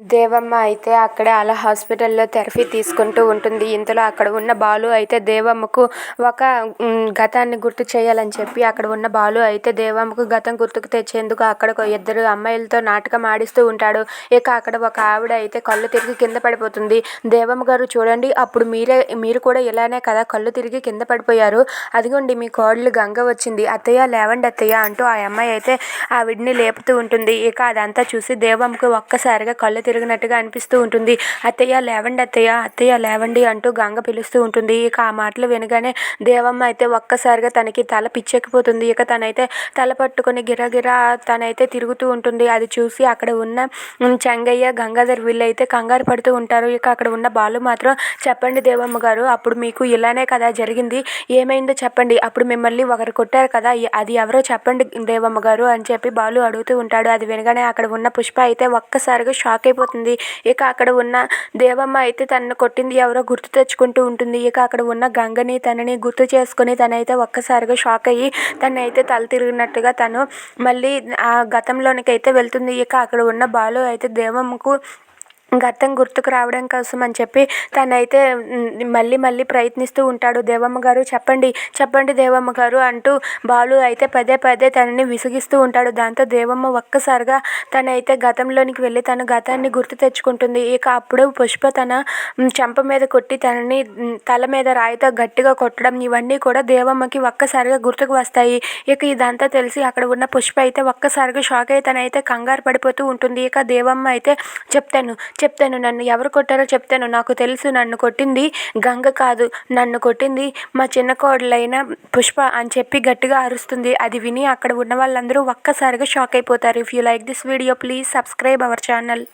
దేవమ్మ అయితే అక్కడే అలా హాస్పిటల్లో థెరపీ తీసుకుంటూ ఉంటుంది. ఇంతలో అక్కడ ఉన్న బాలు అయితే దేవమ్మకు ఒక గతాన్ని గుర్తు చేయాలని చెప్పి అక్కడ ఉన్న బాలు అయితే దేవమ్మకు గతం గుర్తుకు తెచ్చేందుకు అక్కడ ఇద్దరు అమ్మాయిలతో నాటకం ఆడిస్తూ ఉంటాడు. ఇక అక్కడ ఒక ఆవిడ అయితే కళ్ళు తిరిగి కింద పడిపోతుంది. దేవమ్మ గారు చూడండి అప్పుడు మీరే మీరు కూడా ఇలానే కదా కళ్ళు తిరిగి కింద పడిపోయారు. అదిగోండి మీ కోడలు గంగ వచ్చింది. అత్తయ్య లేవండి అత్తయ్య అంటూ ఆ అమ్మాయి అయితే ఆవిడ్ని లేపుతూ ఉంటుంది. ఇక అదంతా చూసి దేవమ్మకు ఒక్కసారిగా కళ్ళు తిరిగినట్టుగా అనిపిస్తూ ఉంటుంది. అత్తయ్య లేవండి అత్తయ్య అత్తయ్య లేవండి అంటూ గంగ పిలుస్తూ ఉంటుంది. ఇక ఆ మాటలు వినగానే దేవమ్మ అయితే ఒక్కసారిగా తనకి తల పిచ్చెక్కిపోతుంది. ఇక తనైతే తల పట్టుకొని గిరగిరా తనైతే తిరుగుతూ ఉంటుంది. అది చూసి అక్కడ ఉన్న చెంగయ్య గంగాధర్ వీళ్ళైతే కంగారు పడుతూ ఉంటారు. ఇక అక్కడ ఉన్న బాలు మాత్రం చెప్పండి దేవమ్మ గారు అప్పుడు మీకు ఇలానే కదా జరిగింది. ఏమైందో చెప్పండి. అప్పుడు మిమ్మల్ని ఒకరు కొట్టారు కదా. అది ఎవరో చెప్పండి దేవమ్మ గారు అని చెప్పి బాలు అడుగుతూ ఉంటాడు. అది వినగానే అక్కడ ఉన్న పుష్ప అయితే ఒక్కసారిగా షాక్ అయిపోతుంది. ఇక అక్కడ ఉన్న దేవమ్మ అయితే తనను కొట్టింది. ఎవరో గుర్తు తెచ్చుకుంటూ ఉంటుంది. ఇక అక్కడ ఉన్న గంగని తనని గుర్తు చేసుకుని తనైతే ఒక్కసారిగా షాక్ అయ్యి తనైతే తల తిరిగినట్టుగా తను మళ్ళీ ఆ గతంలోనికి అయితే వెళ్తుంది. ఇక అక్కడ ఉన్న బాలు అయితే దేవమ్మకు గతం గుర్తుకు రావడం కోసం అని చెప్పి తనైతే మళ్ళీ మళ్ళీ ప్రయత్నిస్తూ ఉంటాడు దేవమ్మ గారు. చెప్పండి చెప్పండి దేవమ్మ గారు అంటూ బాలు అయితే పదే పదే తనని విసిగిస్తూ ఉంటాడు. దాంతో దేవమ్మ ఒక్కసారిగా తనైతే గతంలోనికి వెళ్ళి తన గతాన్ని గుర్తు తెచ్చుకుంటుంది. ఇక అప్పుడు పుష్ప తన చెంప మీద కొట్టి తనని తల మీద రాయితో గట్టిగా కొట్టడం ఇవన్నీ కూడా దేవమ్మకి ఒక్కసారిగా గుర్తుకు వస్తాయి. ఇక ఇదంతా తెలిసి అక్కడ ఉన్న పుష్ప అయితే ఒక్కసారిగా షాక్ అయి తనైతే కంగారు పడిపోతూ ఉంటుంది. ఇక దేవమ్మ అయితే చెప్తాను చెప్తాను నన్ను ఎవరు కొట్టారో చెప్తాను. నాకు తెలుసు నన్ను కొట్టింది గంగ కాదు నన్ను కొట్టింది మా చిన్న కోడలైన పుష్ప అని చెప్పి గట్టిగా అరుస్తుంది. అది విని అక్కడ ఉన్న వాళ్ళందరూ ఒక్కసారిగా షాక్ అయిపోతారు. If you like this video please subscribe our channel